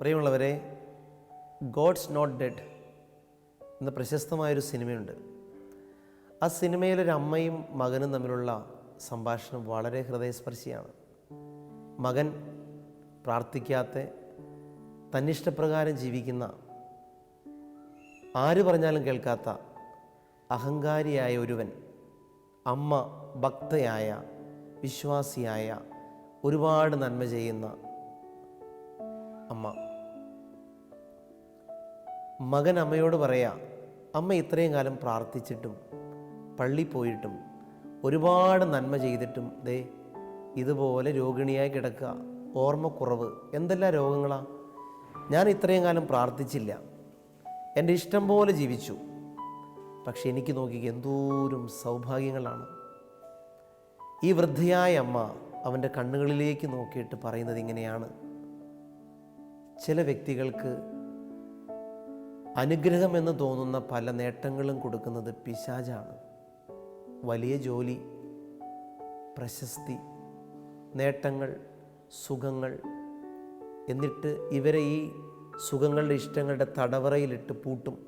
പ്രിയമുള്ളവരെ God's not dead എന്ന പ്രശസ്തമായൊരു സിനിമയുണ്ട്. ആ സിനിമയിലൊരു അമ്മയും മകനും തമ്മിലുള്ള സംഭാഷണം വളരെ ഹൃദയസ്പർശിയാണ്. മകൻ പ്രാർത്ഥിക്കാത്ത തന്നിഷ്ടപ്രകാരം ജീവിക്കുന്ന ആര് പറഞ്ഞാലും കേൾക്കാത്ത അഹങ്കാരിയായ ഒരുവൻ അമ്മ ഭക്തയായ വിശ്വാസിയായ ഒരുപാട് നന്മ ചെയ്യുന്ന അമ്മ. മകൻ അമ്മയോട് പറയാ അമ്മ ഇത്രയും കാലം പ്രാർത്ഥിച്ചിട്ടും പള്ളി പോയിട്ടും ഒരുപാട് നന്മ ചെയ്തിട്ടും ദേ ഇതുപോലെ രോഗിണിയായി കിടക്കുക ഓർമ്മക്കുറവ് എന്തെല്ലാം രോഗങ്ങളാണ് ഞാൻ ഇത്രയും കാലം പ്രാർത്ഥിച്ചില്ല. എന്റെ ഇഷ്ടം പോലെ ജീവിച്ചു. പക്ഷെ എനിക്ക് നോക്കി എന്തോരം സൗഭാഗ്യങ്ങളാണ്. ഈ വൃദ്ധയായ അമ്മ അവന്റെ കണ്ണുകളിലേക്ക് നോക്കിയിട്ട് പറയുന്നത് ഇങ്ങനെയാണ്. ചില വ്യക്തികൾക്ക് അനുഗ്രഹമെന്ന് തോന്നുന്ന പല നേട്ടങ്ങളും കൊടുക്കുന്നത് പിശാചാണ്. വലിയ ജോലി പ്രശസ്തി നേട്ടങ്ങൾ സുഖങ്ങൾ എന്നിട്ട് ഇവരെ ഈ സുഖങ്ങളുടെ ഇഷ്ടങ്ങളുടെ തടവറയിലിട്ട് പൂട്ടും.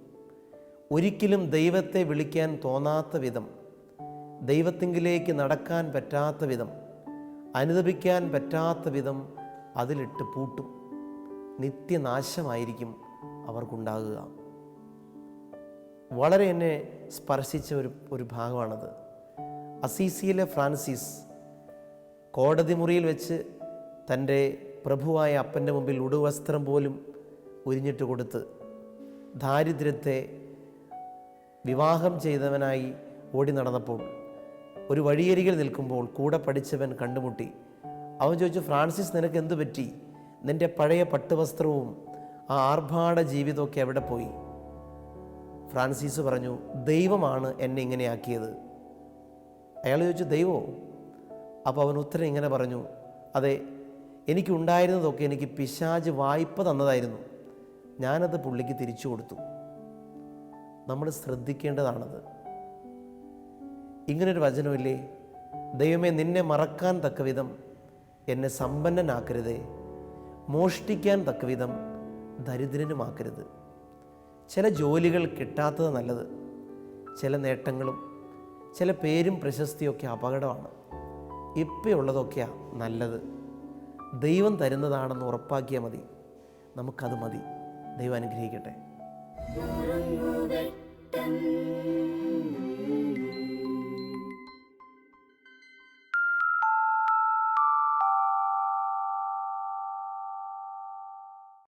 ഒരിക്കലും ദൈവത്തെ വിളിക്കാൻ തോന്നാത്ത വിധം ദൈവത്തിങ്കിലേക്ക് നടക്കാൻ പറ്റാത്ത വിധം അനുദപിക്കാൻ പറ്റാത്ത വിധം അതിലിട്ട് പൂട്ടും. നിത്യനാശമായിരിക്കും അവർക്കുണ്ടാകുക. വളരെ എന്നെ സ്പർശിച്ച ഒരു ഒരു ഭാഗമാണത്. അസീസിയിലെ ഫ്രാൻസിസ് കോടതി മുറിയിൽ വെച്ച് തന്റെ പ്രഭുവായ അപ്പന്റെ മുമ്പിൽ ഉടുവസ്ത്രം പോലും ഉരിഞ്ഞിട്ട് കൊടുത്ത് ദാരിദ്ര്യത്തെ വിവാഹം ചെയ്തവനായി ഓടി നടന്നപ്പോൾ ഒരു വഴിയരികിൽ നിൽക്കുമ്പോൾ കൂടെ പഠിച്ചവൻ കണ്ടുമുട്ടി. അവൻ ചോദിച്ചു ഫ്രാൻസിസ് നിനക്ക് എന്തു പറ്റി? നിന്റെ പഴയ പട്ടുവസ്ത്രവും ആ ആർഭാട ജീവിതമൊക്കെ എവിടെ പോയി? ഫ്രാൻസിസ് പറഞ്ഞു ദൈവമാണ് എന്നെ ഇങ്ങനെയാക്കിയത്. അയാൾ ചോദിച്ചു ദൈവമോ അപ്പോൾ അവൻ ഉത്തരം ഇങ്ങനെ പറഞ്ഞു അതെ എനിക്കുണ്ടായിരുന്നതൊക്കെ എനിക്ക് പിശാജ് വായ്പ തന്നതായിരുന്നു. ഞാനത് പുള്ളിക്ക് തിരിച്ചു കൊടുത്തു. നമ്മൾ ശ്രദ്ധിക്കേണ്ടതാണത്. ഇങ്ങനൊരു വചനമില്ലേ? ദൈവമേ നിന്നെ മറക്കാൻ തക്കവിധം എന്നെ സമ്പന്നനാക്കരുതേ. മോഷ്ടിക്കാൻ തക്കവിധം ദരിദ്രനുമാക്കരുത്. ചില ജോലികൾ കിട്ടാത്തത് നല്ലത്. ചില നേട്ടങ്ങളും ചില പേരും പ്രശസ്തിയൊക്കെ അപകടമാണ്. ഇപ്പോഴുള്ളതൊക്കെയാണ് നല്ലത്. ദൈവം തരുന്നതാണെന്ന് ഉറപ്പാക്കിയാൽ മതി. നമുക്കത് മതി. ദൈവം അനുഗ്രഹിക്കട്ടെ.